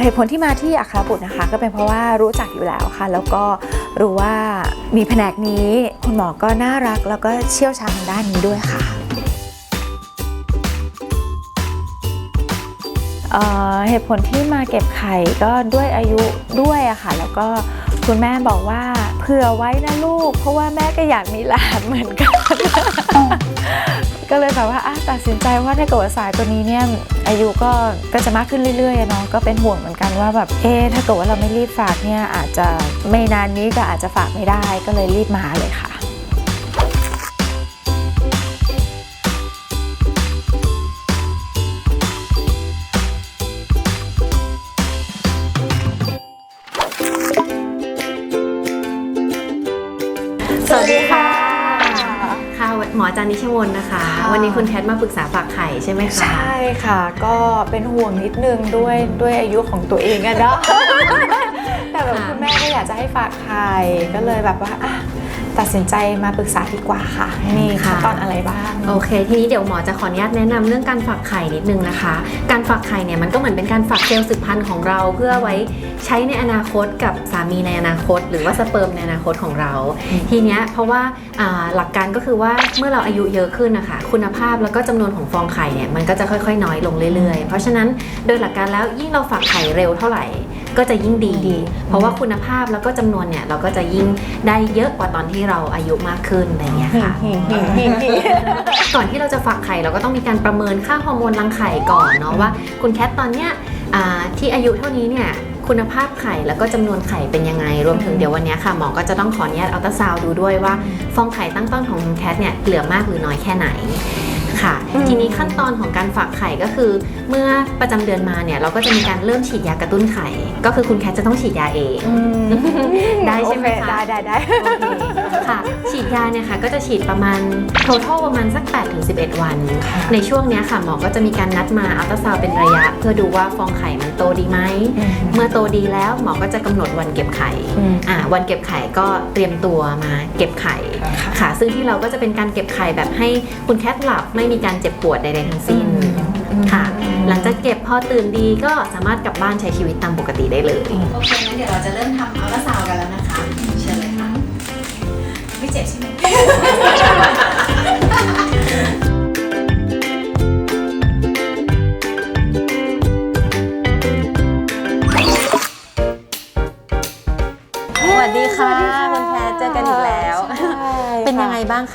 เหตุผลที่มาที่อัครบุตรนะคะ ก็เป็นเพราะว่ารู้จักอยู่แล้วค่ะ แล้วก็รู้ว่ามีแผนกนี้คุณหมอก็น่ารักแล้วก็เชี่ยวชาญทางด้านนี้ด้วยค่ะเอ่อเหตุผลที่มาเก็บไข่ก็ด้วยอายุด้วยอะค่ะ แล้วก็คุณแม่บอกว่าเผื่อไว้นะลูก เพราะว่าแม่ก็อยากมีหลานเหมือนกัน ก็เลยแบบว่าตัดสินใจว่าถ้าเกิดว่าสายตัวนี้เนี่ยอายุก็ก็จะมากขึ้นเรื่อยๆเนาะก็เป็นห่วงเหมือนกันว่าแบบเอ๊ถ้าเกิดว่าเราไม่รีบฝากเนี่ยอาจจะไม่นานนี้ก็อาจจะฝากไม่ได้ก็เลยรีบมาเลยค่ะสวัสดีค่ะ ค่ะ หมอจารย์นิชวนนะคะ วันนี้คุณแคทมาปรึกษาฝากไข่ใช่ไหมคะ ใช่ค่ะ ก็เป็นห่วงนิดนึงด้วยด้วยอายุของตัวเองอะเนาะแต่แบบคุณแม่ก็อยากจะให้ฝากไข่ก็เลยแบบว่าอะ ตัดสินใจมาปรึกษาดีกว่าค่ะมีขั้นตอนอะไรบ้าง โอเค ทีนี้เดี๋ยวหมอจะขออนุญาตแนะนำเรื่องการฝากไข่นิดนึงนะคะ การฝากไข่เนี่ยมันก็เหมือนเป็นการฝากเซลล์สืบพันธุ์ของเราเพื่อไว้ใช้ในอนาคตกับสามีในอนาคต หรือว่าสเปิร์มในอนาคตของเราอืมทีเนี้ยเพราะว่าอ่าหลักการก็คือว่าเมื่อเราอายุเยอะขึ้นนะคะคุณภาพแล้วก็จำนวนของฟองไข่เนี่ยมันก็จะค่อยๆ น้อยลงเรื่อยๆ เพราะฉะนั้นโดยหลักการแล้วยิ่งเราฝากไข่เร็วเท่าไหร่ ก็จะยิ่งดีดี เพราะว่าคุณภาพแล้วก็จำนวนเนี่ยเราก็จะยิ่งได้เยอะกว่าตอนที่เราอายุมากขึ้นอะไรอย่างเงี้ยค่ะก่อนที่เราจะฝักไข่เราก็ต้องมีการประเมินค่าฮอร์โมนรังไข่ก่อนเนาะว่า คุณแคทตอนเนี้ยอ่าที่อายุเท่านี้เนี่ยคุณภาพไข่แล้วก็จำนวนไข่เป็นยังไง รวมถึงเดี๋ยววันเนี้ยค่ะหมอก็จะต้องขออนุญาตอัลตราซาวด์ดูด้วยว่า ฟองไข่ตั้งต้นของคุณแคทเนี่ยเหลือมากหรือน้อยแค่ไหน ค่ะอืมทีนี้ขั้นตอนของการฝากไข่ก็คือ เมื่อประจำเดือนมาเนี่ยเราก็จะมีการเริ่มฉีดยากระตุ้นไข่ ก็คือคุณแคทจะต้องฉีดยาเอง ได้ใช่ไหมคะโอเได้ได้ได้โอเคค่ะ ฉีดยาเนี่ยค่ะก็จะฉีดประมาณ total ประมาณสัก 8-11 วันค่ะในช่วงเนี้ยค่ะหมอก็จะมีการนัดมาอัลตราซาวด์เป็นระยะ เพื่อดูว่าฟองไข่มันโตดีไหม เมื่อโตดีแล้วหมอก็จะกำหนดวันเก็บไข่อืมอ่าวันเก็บไข่ก็เตรียมตัวมาเก็บไข่ค่ะค่ะ ซึ่งที่เราก็จะเป็นการเก็บไข่แบบให้คุณแคทหลับไม่มีการเจ็บปวดใดๆทั้งสิ้นค่ะ หลังจากเก็บพอตื่นดีก็สามารถกลับบ้านใช้ชีวิตตามปกติได้เลย โอเคงั้นเดี๋ยวเราจะเริ่มทำอัลตราซาวด์กันแล้วนะคะ เชิญเลยค่ะ ไม่เจ็บใช่ไหม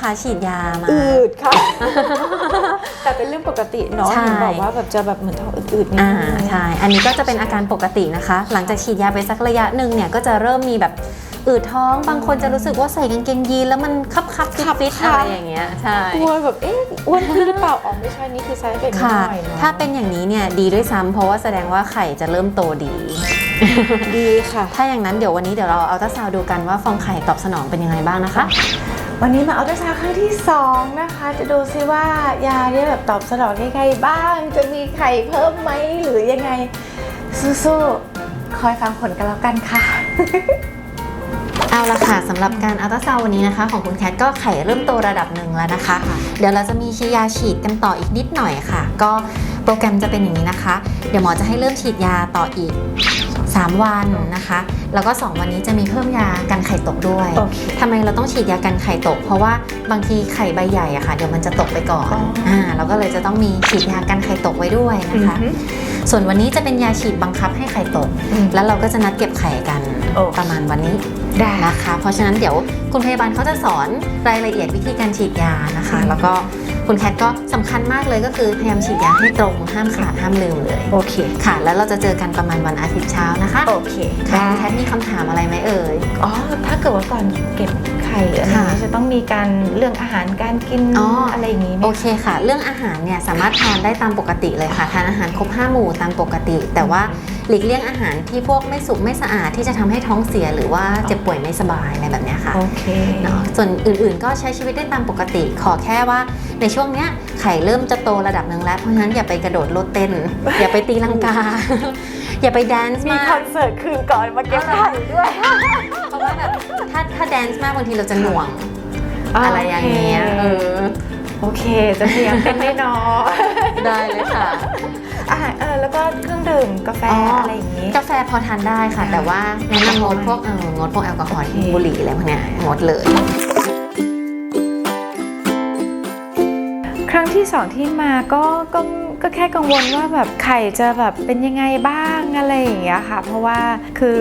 คะฉีดยามา อืดค่ะ แต่เป็นเรื่องปกติเนาะใช่ เห็นบอกว่าแบบจะแบบเหมือนท้องอืดๆนิดอ่านึงใช่ อันนี้ก็จะเป็นอาการปกตินะคะ หลังจากฉีดยาไปสักระยะหนึ่งเนี่ยก็จะเริ่มมีแบบอืดท้อง บางคนจะรู้สึกว่าใส่กางเกงยีนแล้วมันคับคับฟิตฟิตอะไรอย่างเงี้ยใช่ กลัวแบบเอ๊ะอ้วนขึ้นหรือเปล่าอ๋อไม่ใช่นี่คือไซส์เป็นนิดค่ะหน่อยเนาะถ้าเป็นอย่างนี้เนี่ยดีด้วยซ้ำเพราะว่าแสดงว่าไข่จะเริ่มโตดี ดีค่ะ ถ้าอย่างนั้นเดี๋ยววันนี้เดี๋ยวเราเอาอัลตราซาวด์ดูกันว่าฟองไข่ตอบสนองเป็นยังไงบ้างนะคะ วันนี้มาเอาตราซาวด์ครั้งที่ 2 นะคะ จะดูซิว่ายาเนี่ยแบบตอบสนองยังไงบ้าง จะมีไข่เพิ่มไหมหรือยังไงสู้ๆคอยฟังผลกันแล้วกันค่ะ เอาละค่ะสำหรับการอัลตราซาวด์วันนี้นะคะ ของคุณแคทก็ไข่เริ่มโตระดับหนึ่งแล้วนะคะ เดี๋ยวเราจะมียาฉีดกันต่ออีกนิดหน่อยค่ะ ก็โปรแกรมจะเป็นอย่างนี้นะคะ เดี๋ยวหมอจะให้เริ่มฉีดยาต่ออีก 3 วันนะคะ แล้วก็ 2 วันนี้จะมีเพิ่มยากันไข่ตกด้วยโอเคทำไมเราต้องฉีดยากันไข่ตก เพราะว่าบางทีไข่ใบใหญ่อะค่ะเดี๋ยวมันจะตกไปก่อนอ๋ออ่ อ่าเราก็เลยจะต้องมีฉีดยากันไข่ตกไว้ด้วยนะคะส่วนวันนี้จะเป็นยาฉีดบังคับให้ไข่ตก อืมแล้วเราก็จะนัดเก็บไข่กันโอเค ประมาณวันนี้ได้นะคะ เพราะฉะนั้นเดี๋ยวคุณพยาบาลเขาจะสอนรายละเอียดวิธีการฉีดยานะคะ แล้วก็ คุณแคทก็สำคัญมากเลยก็คือพยายามฉีดยาให้ตรงห้ามขาดห้ามลืมเลย โอเคค่ะ แล้วเราจะเจอกันประมาณวันอาทิตย์เช้านะคะ โอเคค่ะคุณแคทมีคำถามอะไรไหมเอ่ยอ๋อถ้าเกิดว่าก่อนเก็บไข่หรืออะไรค่ะนี้จะต้องมีการเรื่องอาหารการกินอ๋อออะไรอย่างนี้ไหมโอเคค่ะ เรื่องอาหารเนี่ยสามารถทานได้ตามปกติเลยค่ะทานอาหารครบ5หมู่ตามปกติ แต่ว่า หลีกเลี่ยงอาหารที่พวกไม่สุกไม่สะอาดที่จะทำให้ท้องเสียหรือว่าเจ็บป่วยไม่สบายอะไรแบบเนี้ยค่ะโอเคเนาะส่วนอื่นๆก็ใช้ชีวิตได้ตามปกติ ขอแค่ว่าในช่วงเนี้ยไข่เริ่มจะโตระดับหนึ่งแล้ว เพราะฉะนั้นอย่าไปกระโดดโลดเต้น อย่าไปตีลังกา อย่าไปแดนซ์มีมากคอนเสิร์ตคืนก่อนมาเก็บไข่ด้วยเพราะว่าแบบถ้าถ้าแดนซ์มากบางทีเราจะหน่วงอะไรอย่างเงี้ยเออโอเค จะพยายามเป็นไม่นอได้เลยค่ะ อาหารเออแล้วก็เครื่องดื่มกาแฟอ๋อออะไรอย่างนี้ กาแฟพอทานได้ค่ะ แต่ว่าแนะนำงดพวกเอองดพวกแอลกอฮอล์โอเคบุหรี่อะไรพวกเนี้ยงดเลยครั้งที่สองที่มาก็ก็ก็แค่กังวลว่าแบบไข่จะแบบเป็นยังไงบ้างอะไรอย่างเงี้ยค่ะ เพราะว่าคือ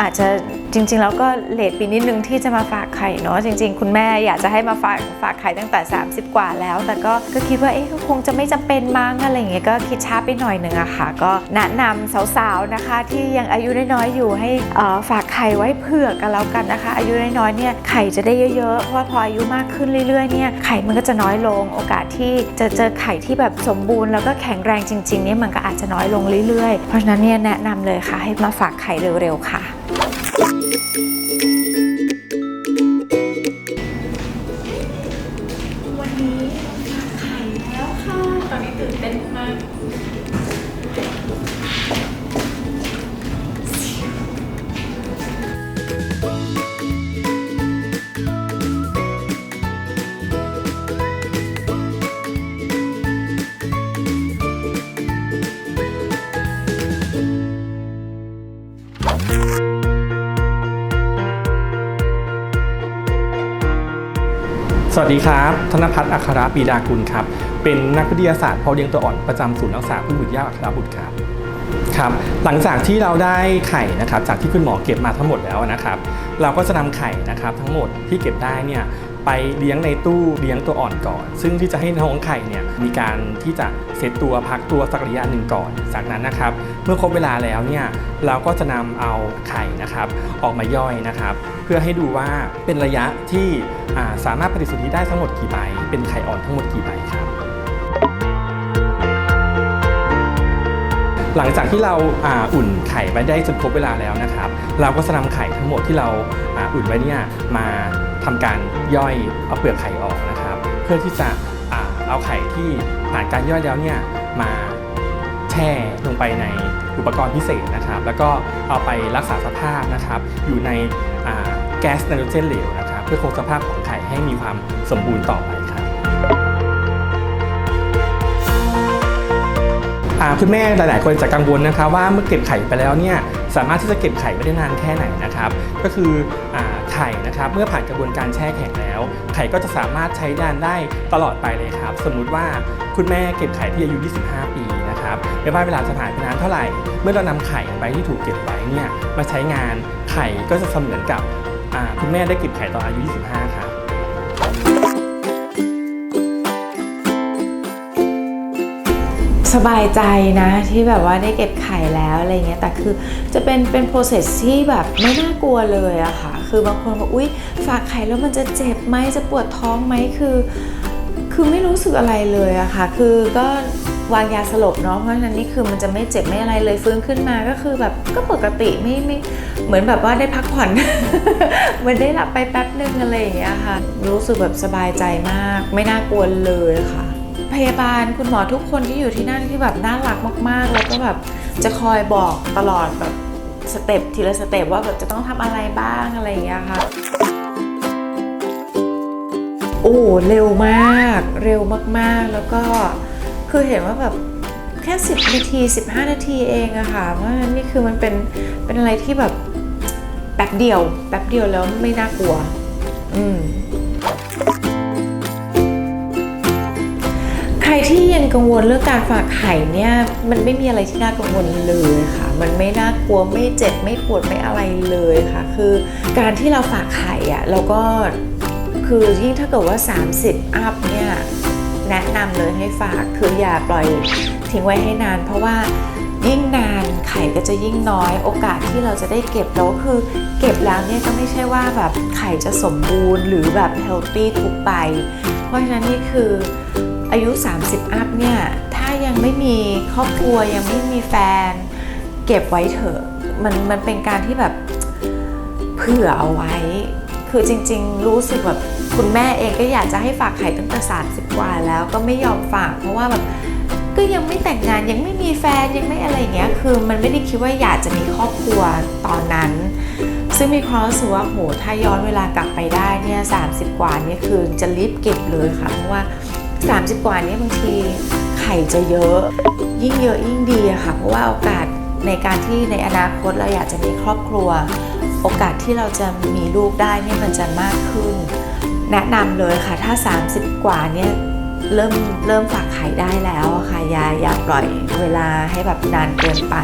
อาจจะ จริงๆ แล้วก็เลทปีนิดนึงที่จะมาฝากไข่เนาะจริง ๆ คุณแม่อยากจะให้มาฝากฝากไข่ตั้งแต่ 30 กว่าแล้ว แต่ก็ก็คิดว่าเอ๊ะคงจะไม่จำเป็นมั้งอะไรอย่างเงี้ยก็คิดช้าไปหน่อยหนึ่งอะค่ะ ก็แนะนำสาวๆนะคะ ที่ยังอายุน้อยๆอยู่ให้อ่อฝากไข่ไว้เผื่อกันแล้วกันนะคะ อายุน้อยๆเนี่ยไข่จะได้เยอะๆเพราะว่าพออายุมากขึ้นเรื่อยๆเนี่ยไข่มันก็จะน้อยลง โอกาสที่จะเจอไข่ที่แบบสมบูรณ์แล้วก็แข็งแรงจริงๆเนี่ยมันก็อาจจะน้อยลงเรื่อยๆ เพราะฉะนั้นเนี่ยแนะนำเลยค่ะให้มาฝากไข่เร็วๆค่ะ สวัสดีครับ ธนพัฒน์อัครปีดากุลครับ เป็นนักวิทยาศาสตร์เพาะเลี้ยงตัวอ่อนประจำศูนย์รักษาพึ่งบุตรยากอัครบุตรครับ ครับหลังจากที่เราได้ไข่นะครับจากที่คุณหมอเก็บมาทั้งหมดแล้วนะครับ เราก็จะนำไข่นะครับทั้งหมดที่เก็บได้เนี่ยไปเลี้ยงในตู้เลี้ยงตัวอ่อนก่อน ซึ่งที่จะให้น้องไข่เนี่ยมีการที่จะเซตตัวพักตัวสักระยะหนึ่งก่อน จากนั้นนะครับเมื่อครบเวลาแล้วเนี่ยเราก็จะนำเอาไข่นะครับออกมาย่อยนะครับ เพื่อให้ดูว่าเป็นระยะที่าสามารถปฏิสนธิได้ทั้งหมดกี่ใบเป็นไข่อ่อนทั้งหมดกี่ใบครับ หลังจากที่เราอ,าอุ่นไข่ไว้ได้จนครบเวลาแล้วนะครับ เราก็จะนำไข่ทั้งหมดที่เราอ,าอุ่นไว้เนี่ยมาทำการย่อยเอาเปลือกไข่ออกนะครับ เพื่อที่จะเอาไข่ที่ผ่านการย่อยแล้วเนี่ยมาแช่ลงไปในอุปกรณ์พิเศษนะครับ แล้วก็เอาไปรักษาสภาพนะครับ อยู่ในแก๊สไนโตรเจนเหลวนะครับ เพื่อคงสภาพของไข่ให้มีความสมบูรณ์ต่อไปครับ คุณแม่หลายๆคนจะกังวลนะคะว่าเมื่อเก็บไข่ไปแล้วเนี่ยสามารถที่จะเก็บไข่ไว้ได้นานแค่ไหนนะครับก็คืออไข่นะครับเมื่อผ่านกระบวนการแช่แข็งแล้ว ไข่ก็จะสามารถใช้ดานได้ตลอดไปเลยครับ สมมุติว่าคุณแม่เก็บไข่ที่อายุ 25 ปีนะครับไม่ว่าเวลาจะผ่านไปนานเท่าไหร่ เมื่อเรานำไข่ใบที่ถูกเก็บไว้เนี่ยมาใช้งานไข่ก็จะเสมือนกับคุณแม่ได้เก็บไข่ตอนอายุ 25 ครับ สบายใจนะที่แบบว่าได้เก็บไข่แล้วอะไรเงี้ยแต่คือจะเป็นเป็น process ที่แบบไม่น่ากลัวเลยอะค่ะ คือบางคนบอกอุ๊ยฝากไข่แล้วมันจะเจ็บไหมจะปวดท้องไหมคือ คือไม่รู้สึกอะไรเลยอะค่ะ คือก็วางยาสลบเนาะเพราะฉะนั้นนี่คือมันจะไม่เจ็บไม่อะไรเลยฟื้นขึ้นมาก็คือแบบก็ปกติไม่ไม่เหมือนแบบว่าได้พักผ่อนเหมือนได้หลับไปแป๊บนึงอะไรอย่างเงี้ยค่ะ รู้สึกแบบสบายใจมาก ไม่น่ากลัวเลยค่ะ พยาบาลคุณหมอทุกคนที่อยู่ที่นั่นที่แบบน่ารักมากๆ แล้วก็แบบจะคอยบอกตลอดแบบสเต็ปทีละสเต็ปว่าแบบจะต้องทำอะไรบ้างอะไรอย่างเงี้ยค่ะโอ้เร็วมาก เร็วมากๆ แล้วก็คือเห็นว่าแบบแค่ 10 นาที 15 นาทีเองอะค่ะเพรานี่คือมันเป็นเป็นอะไรที่แบบแป๊บเดียวแป๊บเดียวแล้วไม่น่ากลัว อืม รที่ยังกังวลเรื่องการฝากไข่เนี่ยมันไม่มีอะไรที่น่ากังวลเลยค่ะ มันไม่น่ากลัวไม่เจ็บไม่ปวดไม่อะไรเลยค่ะ คือการที่เราฝากไข่อะเราก็คือยิ่งถ้าเกิดว่า 30 อัพเนี่ยแนะนำเลยให้ฝากคืออย่าปล่อยทิ้งไว้ให้นาน เพราะว่ายิ่งนานไข่ก็จะยิ่งน้อยโอกาสที่เราจะได้เก็บแล้วคือเก็บแล้วเนี่ยก็ไม่ใช่ว่าแบบไข่จะสมบูรณ์ หรือแบบเฮลตี้ทุกใบเพราะฉะนั้นนี่คือ อายุ 30 อัพเนี่ย ถ้ายังไม่มีครอบครัวยังไม่มีแฟน เก็บไว้เถอะ มันมันเป็นการที่แบบเผื่อเอาไว้ คือจริง ๆ รู้สึกแบบคุณแม่เองก็อยากจะให้ฝากไข่ตั้งแต่ 30 กว่าแล้วก็ไม่ยอมฝากเพราะว่าแบบก็ยังไม่แต่งงานยังไม่มีแฟนยังไม่อะไรเงี้ย คือมันไม่ได้คิดว่าอยากจะมีครอบครัวตอนนั้น ซึ่งมีความรู้สึกว่าโหถ้าย้อนเวลากลับไปได้เนี่ย30กว่าเนี่ยคือจะรีบเก็บเลยค่ะเพราะว่า 30 กว่านี้บางทีไข่จะเยอะ ยิ่งเยอะยิ่งดีอะค่ะ เพราะว่าโอกาสในการที่ในอนาคตเราอยากจะมีครอบครัว โอกาสที่เราจะมีลูกได้นี่มันจะมากขึ้น แนะนำเลยค่ะถ้า 30 กว่าเนี่ยเริ่มเริ่มฝากไข่ได้แล้วค่ะอย่าอย่าปล่อยเวลาให้แบบนานเกินไป